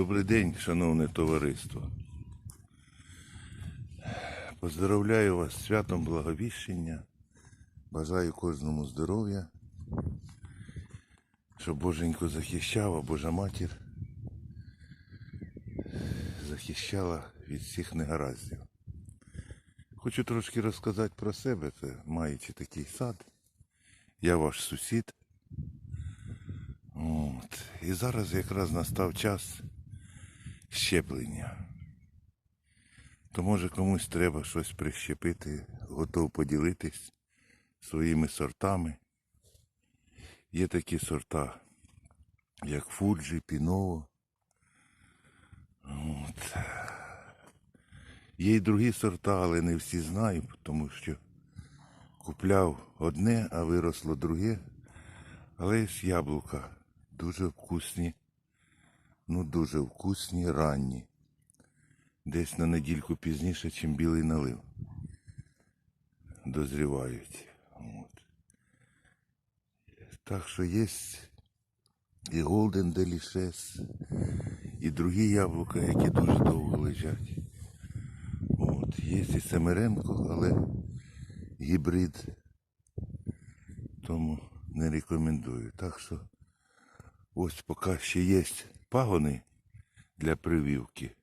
Добрий день, шановне товариство. Поздравляю вас з святом Благовіщення. Бажаю кожному здоров'я. Щоб Боженько захищав, а Божа матір захищала від всіх негараздів. Хочу трошки розказати про себе, це маючи такий сад. Я ваш сусід. От. І зараз якраз настав час щеплення. То може комусь треба щось прищепити, готов поділитись своїми сортами. Є такі сорта, як Фуджі, Піново. От. Є й другі сорта, але не всі знаю, тому що купляв одне, а виросло друге. Але ж яблука дуже вкусні, ну дуже вкусні, ранні. Десь на недільку пізніше, чим білий налив. Дозрівають. От. Так що є і Golden Delicious, і другі яблука, які дуже довго лежать. От. Є і Семеренко, але гібрид. Тому не рекомендую. Так що ось поки ще є пагони для прививки.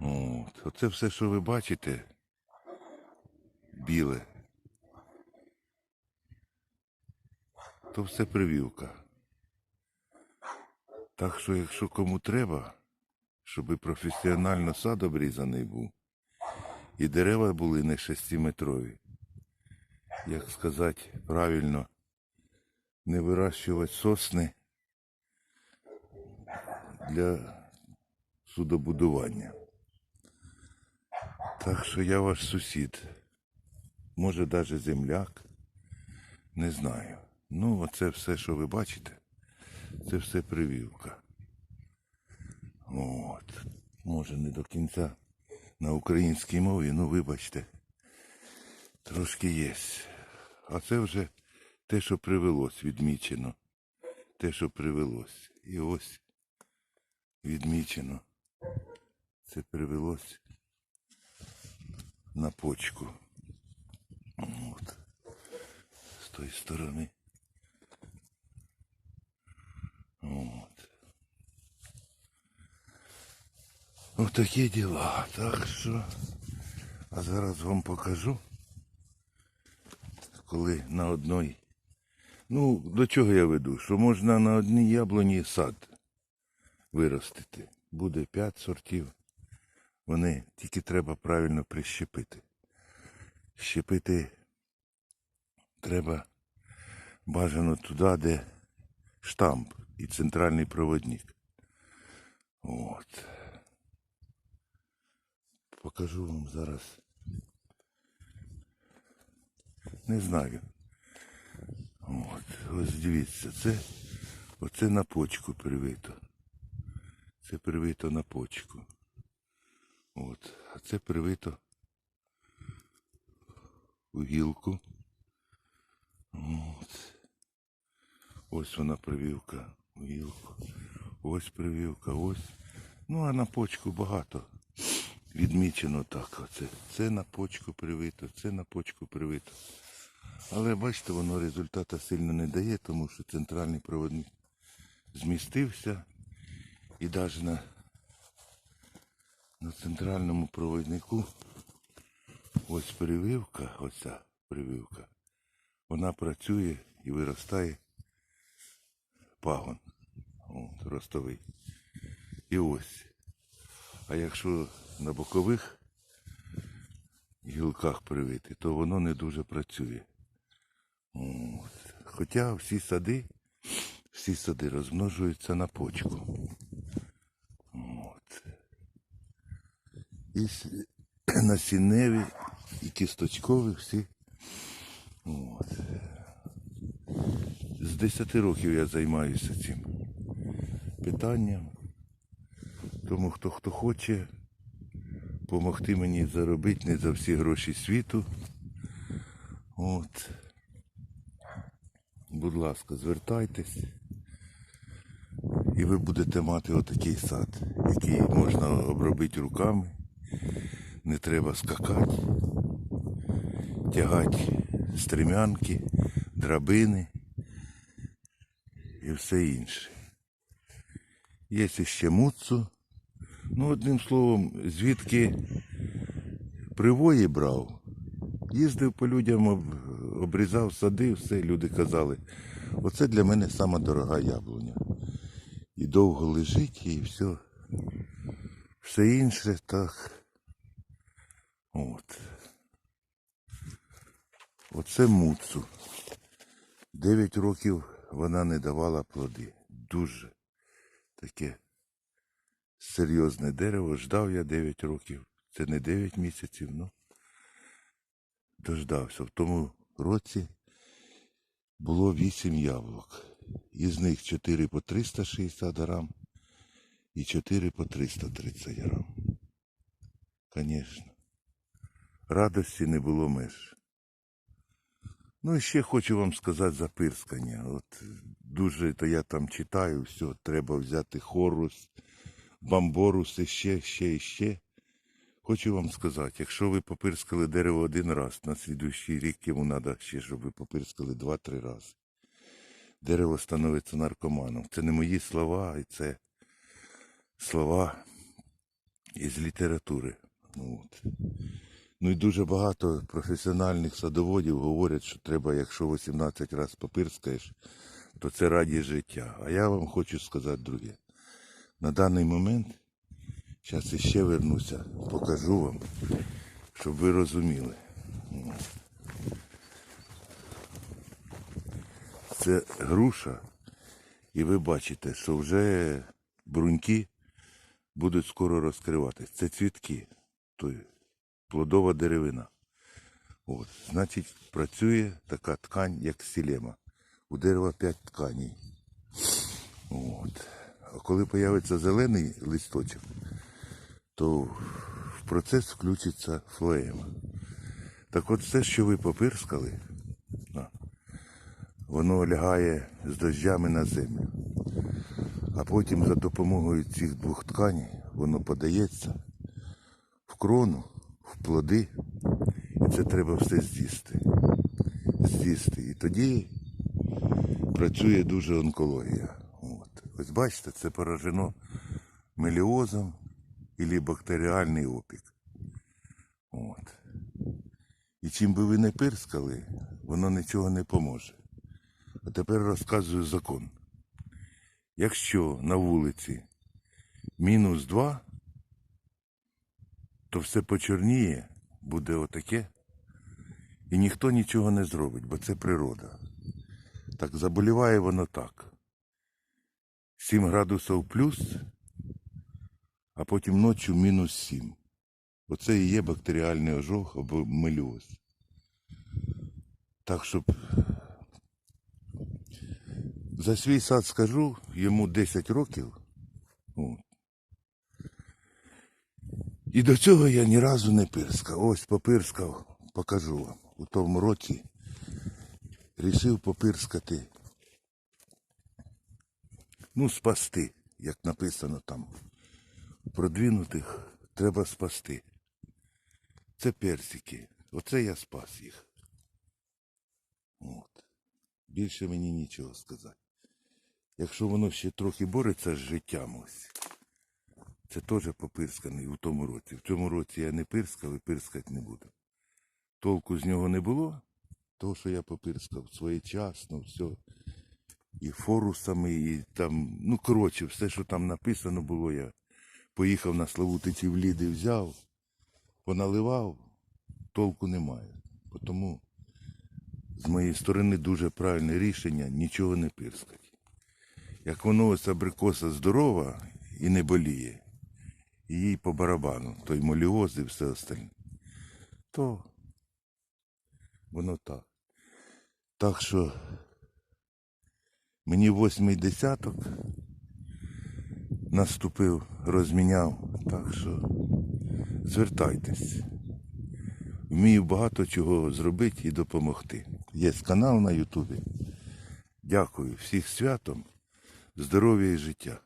От. Оце все, що ви бачите, біле. То все прививка. Так що, якщо кому треба, щоб професіонально сад обрізаний був, і дерева були не шестиметрові, як сказати правильно, не вирощувати сосни для судобудування. Так що я ваш сусід. Може навіть земляк. Не знаю. Ну, оце все, що ви бачите, це все прививка. От. Може не до кінця на українській мові, ну вибачте. Трошки є. А це вже те, що привелось, відмічено. Те, що привелось. І ось відмічено. Це привелось на почку. От. З тої сторони. От. Отакі діла. Так що. А зараз вам покажу коли на одній. Ну, до чого я веду? Що можна на одній яблуні сад виростити. Буде п'ять сортів. Вони тільки треба правильно прищепити. Щепити треба бажано туди, де штамп і центральний проводник. От. Покажу вам зараз. Не знаю. От, ось дивіться, це оце на почку привито. Це привито на почку. От, а це привито у гілку. От. Ось вона прививка у гілку. Ось прививка, ось. Ну а на почку багато. Відмічено так. Оце. Це на почку привито, це на почку привито. Але бачите, воно результата сильно не дає, тому що центральний проводник змістився і навіть на, на центральному проводнику ось прививка, оця прививка, вона працює і виростає пагон. От, ростовий. І ось. А якщо на бокових гілках привити, то воно не дуже працює. От. Хоча всі сади, всі сади розмножуються на почку. І насінневі, і кісточкові всі. От. З 10 років я займаюся цим питанням. Тому хто хто хоче допомогти мені заробити не за всі гроші світу. От. Будь ласка, звертайтесь. І ви будете мати отакий сад, який можна обробити руками. Не треба скакати, тягати стремянки, драбини і все інше. Є ще муцу. Ну, одним словом, звідки привої брав, їздив по людям, обрізав сади, все, люди казали, оце для мене сама дорога яблуня. І довго лежить, і все. Все інше так. От. Оце муцу. Дев'ять років вона не давала плоди. Дуже таке серйозне дерево. Ждав я 9 років. Це не 9 місяців, ну дождався. В тому році було 8 яблук. Із них 4 по 360 грам і 4 по 330 грам. Звісно. Радості не було меж. Ну і ще хочу вам сказати за пирскання. От дуже то я там читаю, все, треба взяти хорус, бамборус і ще, ще і ще. Хочу вам сказати, якщо ви попирскали дерево один раз, на слідуючий рік йому треба ще, щоб ви попирскали два-три рази. Дерево становиться наркоманом. Це не мої слова, і це слова із літератури. Ну, от. Ну і дуже багато професіональних садоводів говорять, що треба, якщо 18 разів попирскаєш, то це раді життя. А я вам хочу сказати друге. На даний момент, зараз іще вернуся, покажу вам, щоб ви розуміли. Це груша, і ви бачите, що вже бруньки будуть скоро розкриватись. Це цвітки, плодова деревина. От, значить, працює така ткань, як сілема. У дерева 5 тканей. От. А коли появиться зелений листочок, то в процес включиться флоема. Так от все, що ви попирскали, воно лягає з дощами на землю. А потім за допомогою цих двох тканей воно подається в крону, плоди. І це треба все з'їсти. З'їсти. І тоді працює дуже онкологія. От. Ось бачите, це поражено меліозом або бактеріальний опік. От. І чим би ви не пирскали, воно нічого не поможе. А тепер розказую закон. Якщо на вулиці мінус 2, то все почорніє, буде отаке, і ніхто нічого не зробить, бо це природа. Так заболіває воно так. 7 градусів плюс, а потім ночі мінус 7. Оце і є бактеріальний ожог або меліоз. Так, щоб за свій сад скажу, йому 10 років. От. І до цього я ні разу не пирскав. Ось попирскав, покажу вам. У тому році рішив попирскати. Ну, спасти, як написано там. Продвинутих треба спасти. Це персики. Оце я спас їх. От. Більше мені нічого сказати. Якщо воно ще трохи бореться з життям ось. Це теж попирсканий у тому році. В цьому році я не пирскав і пирскати не буду. Толку з нього не було, того, що я попирскав своєчасно, все. І форусами, і там, ну коротше, все, що там написано було, я поїхав на Славутиці в Ліди, взяв, поналивав, толку немає. Тому з моєї сторони дуже правильне рішення нічого не пирскати. Як воно ось абрикоса здорова і не боліє, і їй по барабану, той моліоз і все остальне, то воно так. Так що мені восьмий десяток наступив, розміняв, так що звертайтесь. Вмію багато чого зробити і допомогти. Є канал на Ютубі. Дякую всіх святом, здоров'я і життя.